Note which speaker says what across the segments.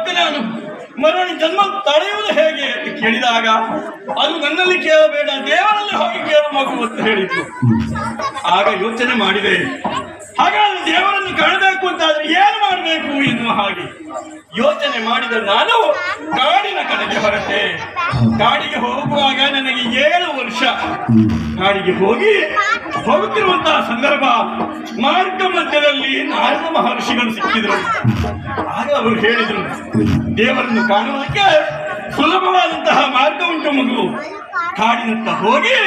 Speaker 1: ಮತ್ತೆ ನಾನು ಜನ್ಮ ತಡೆಯುವುದು ಹೇಗೆ ಅಂತ ಕೇಳಿದಾಗ, ಅದು ನನ್ನಲ್ಲಿ ಕೇಳಬೇಡ, ದೇವರಲ್ಲಿ ಹೋಗಿ ಕೇಳು ಮಗು ಅಂತ ಹೇಳಿದ್ರು. ಆಗ ಯೋಚನೆ ಮಾಡಿದೆ, ಹಾಗಾದ್ರೆ ದೇವರನ್ನು ಕಾಣಬೇಕು ಅಂತಾದ್ರೆ ಏನು ಮಾಡಬೇಕು ಎನ್ನುವ ಹಾಗೆ ಯೋಚನೆ ಮಾಡಿದ ನಾನು ಕಾಡಿನ ಕಡೆಗೆ ಹೊರಟೆ. ಕಾಡಿಗೆ ಹೋಗುವಾಗ ನನಗೆ ಏಳು ವರ್ಷ. ಕಾಡಿಗೆ ಹೋಗಿ ಹೋಗುತ್ತಿರುವಂತಹ ಸಂದರ್ಭ ಮಾರ್ಗ ಮಧ್ಯದಲ್ಲಿ ನಾರದ ಮಹರ್ಷಿಗಳು ಸಿಕ್ಕಿದ್ರು. ಆಗ ಅವರು ಹೇಳಿದರು, ದೇವರನ್ನು ಕಾಣುವುದಕ್ಕೆ ಸುಲಭವಾದಂತಹ ಮಾರ್ಗ ಉಂಟು ಮಗು. ಕಾಡಿನತ್ತ ಹೋಗಿ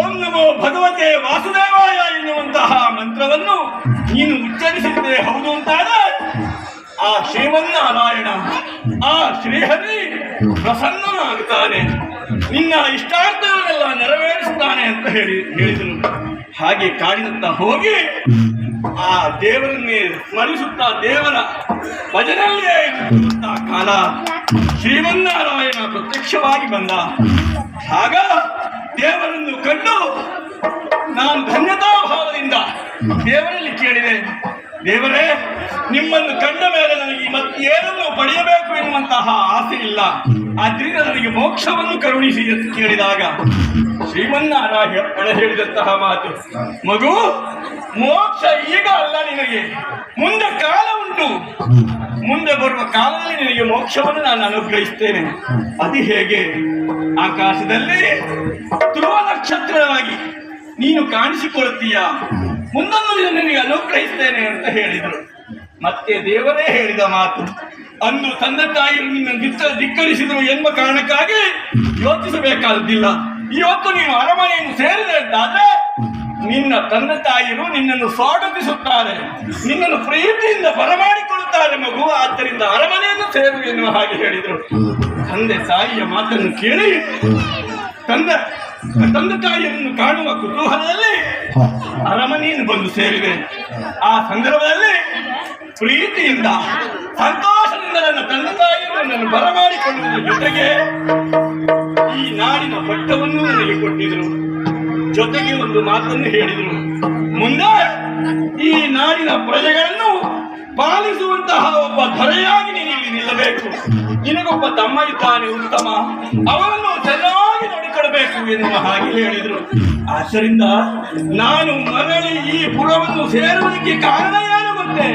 Speaker 1: ಓಂ ನಮೋ ಭಗವತೆ ವಾಸುದೇವಾಯ ಎನ್ನುವಂತಹ ಮಂತ್ರವನ್ನು ನೀನು ಉಚ್ಚರಿಸಿದ್ರೆ ಹೌದು ಅಂತಾರೆ ಆ ಶ್ರೀಮನ್ನಾರಾಯಣ, ಆ ಶ್ರೀಹರಿ ಪ್ರಸನ್ನನಾಗುತ್ತಾನೆ. ನಿನ್ನ ಇಷ್ಟಾರ್ಥ ಅಂತ ಹೇಳಿ ಹೇಳಿದನು. ಹಾಗೆ ಕಾಡಿನತ್ತ ಹೋಗಿ ಆ ದೇವರನ್ನೇ ಸ್ಮರಿಸುತ್ತಾ ದೇವರ ಭಜನೆಯಲ್ಲೇ ಕಾಲ ಶ್ರೀಮನ್ನಾರಾಯಣ ಪ್ರತ್ಯಕ್ಷವಾಗಿ ಬಂದ. ಆಗ ದೇವರನ್ನು ಕಂಡು ನಾನು ಧನ್ಯತಾ ಭಾವದಿಂದ ದೇವರಲ್ಲಿ ಕೇಳಿದೆ, ದೇವರೇ, ನಿಮ್ಮನ್ನು ಕಂಡ ಮೇಲೆ ನನಗೆ ಮತ್ತೆ ಏನನ್ನು ಪಡೆಯಬೇಕು ಎನ್ನುವಂತಹ ಆಸೆ ಇಲ್ಲ ಆದ್ರಿಂದ ನನಗೆ ಮೋಕ್ಷವನ್ನು ಕರುಣಿಸಿ ಎಂದು ಕೇಳಿದಾಗ ಶ್ರೀಮನ್ನಾರಾಯಣ ಹೇಳಿದಂತಹ ಮಾತು, ಮಗು, ಮೋಕ್ಷ ಈಗ ಅಲ್ಲ ನಿನಗೆ. ಮುಂದೆ ಕಾಲ ಉಂಟು. ಮುಂದೆ ಬರುವ ಕಾಲದಲ್ಲಿ ನಿನಗೆ ಮೋಕ್ಷವನ್ನು ನಾನು ಅನುಗ್ರಹಿಸ್ತೇನೆ. ಅದು ಹೇಗೆ? ಆಕಾಶದಲ್ಲಿ ಧ್ರುವ ನಕ್ಷತ್ರವಾಗಿ ನೀನು ಕಾಣಿಸಿಕೊಳ್ಳುತ್ತೀಯ? ಮುಂದೊಂದು ದಿನ ನಿನಗೆ ಅನುಗ್ರಹಿಸ್ತೇನೆ ಅಂತ ಹೇಳಿದರು. ಮತ್ತೆ ದೇವರೇ ಹೇಳಿದ ಮಾತು ಅಂದು ತಂದೆ ತಾಯಿಯು ನಿನ್ನ ದಿಕ್ಕ ಧಿಕ್ಕರಿಸಿದರು ಎಂಬ ಕಾರಣಕ್ಕಾಗಿ ಯೋಚಿಸಬೇಕಾದಿಲ್ಲ ಇವತ್ತು ನೀನು ಅರಮನೆಯನ್ನು ಸೇರಿದೆ ನಿನ್ನ ತಂದೆ ತಾಯಿರು ನಿನ್ನನ್ನು ಸ್ವಾಗತಿಸುತ್ತಾರೆ. ನಿನ್ನನ್ನು ಪ್ರೀತಿಯಿಂದ ಬರಮಾಡಿಕೊಳ್ಳುತ್ತಾರೆ ಮಗು. ಆದ್ದರಿಂದ ಅರಮನೆಯನ್ನು ಸೇರು ಎನ್ನುವ ಹಾಗೆ ಹೇಳಿದರು. ತಂದೆ ತಾಯಿಯ ಮಾತನ್ನು ಕೇಳಿ. ತಂದೆ ತಂದೆ ತಾಯಿಯನ್ನು ಕಾಣುವ ಕುತೂಹಲದಲ್ಲಿ ಅರಮನೆಯನ್ನು ಬಂದು ಸೇರಿದೆ. ಆ ಸಂದರ್ಭದಲ್ಲಿ ಪ್ರೀತಿಯಿಂದ ತಾಯಿಯರು ನನ್ನನ್ನು ಬರಮಾಡಿಕೊಳ್ಳುವುದರ ಜೊತೆಗೆ ಈ ನಾಡಿನ ಪಟ್ಟವನ್ನು ನನಗೆ ಕೊಟ್ಟಿದ್ರು. ಜೊತೆಗೆ ಒಂದು ಮಾತನ್ನು ಹೇಳಿದರು. ಮುಂದೆ ಈ ನಾಡಿನ ಪ್ರಜೆಗಳನ್ನು ಪಾಲಿಸುವಂತಹ ಒಬ್ಬ ಧರೆಯಾಗಿ ನೀನು ಇಲ್ಲಿ ನಿಲ್ಲಬೇಕು. ನಿನಗೊಬ್ಬ ತಮ್ಮ ಇದ್ದಾನೆ ಉತ್ತಮ. ಅವನನ್ನು ಚೆನ್ನಾಗಿ ನೋಡಿಕೊಳ್ಬೇಕು ಎನ್ನುವ ಹಾಗೆ ಹೇಳಿದರು. ಆದ್ದರಿಂದ ನಾನು ಮರಳಿ ಈ ಪುರವನ್ನು ಸೇರುವುದಕ್ಕೆ ಕಾರಣ ಏನು
Speaker 2: ಅಮೇ